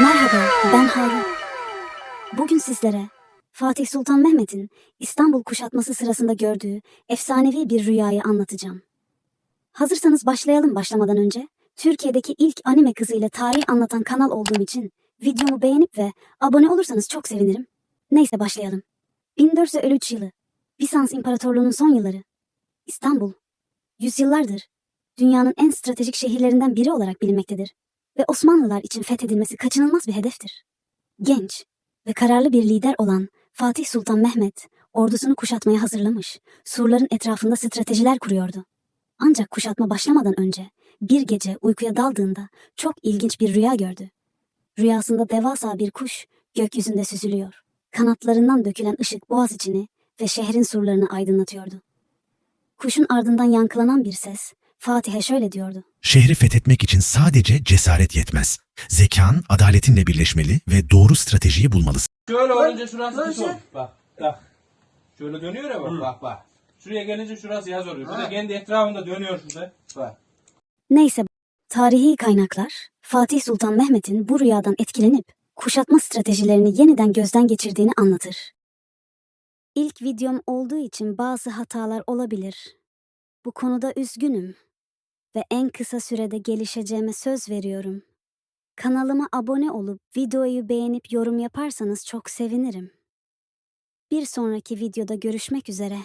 Merhaba, ben Harun. Bugün sizlere Fatih Sultan Mehmet'in İstanbul kuşatması sırasında gördüğü efsanevi bir rüyayı anlatacağım. Hazırsanız başlayalım başlamadan önce. Türkiye'deki ilk anime kızıyla tarih anlatan kanal olduğum için videomu beğenip ve abone olursanız çok sevinirim. Neyse başlayalım. 1453 yılı. Bizans İmparatorluğu'nun son yılları. İstanbul. Yüzyıllardır dünyanın en stratejik şehirlerinden biri olarak bilinmektedir ve Osmanlılar için fethedilmesi kaçınılmaz bir hedeftir. Genç ve kararlı bir lider olan Fatih Sultan Mehmet ordusunu kuşatmaya hazırlamış, surların etrafında stratejiler kuruyordu. Ancak kuşatma başlamadan önce bir gece uykuya daldığında çok ilginç bir rüya gördü. Rüyasında devasa bir kuş gökyüzünde süzülüyor. Kanatlarından dökülen ışık boğaz içini ve şehrin surlarını aydınlatıyordu. Kuşun ardından yankılanan bir ses Fatih'e şöyle diyordu. Şehri fethetmek için sadece cesaret yetmez. Zekan, adaletinle birleşmeli ve doğru stratejiyi bulmalısın. Şöyle olunca şurası Lan dik şey- olur. Bak bak. Şöyle dönüyor ya bak bak bak. Şuraya gelince şurası yaz oluyor. Bir de kendi etrafında dönüyor şurada. Bak. Neyse, tarihi kaynaklar Fatih Sultan Mehmet'in bu rüyadan etkilenip kuşatma stratejilerini yeniden gözden geçirdiğini anlatır. İlk videom olduğu için bazı hatalar olabilir. Bu konuda üzgünüm ve en kısa sürede gelişeceğime söz veriyorum. Kanalıma abone olup videoyu beğenip yorum yaparsanız çok sevinirim. Bir sonraki videoda görüşmek üzere.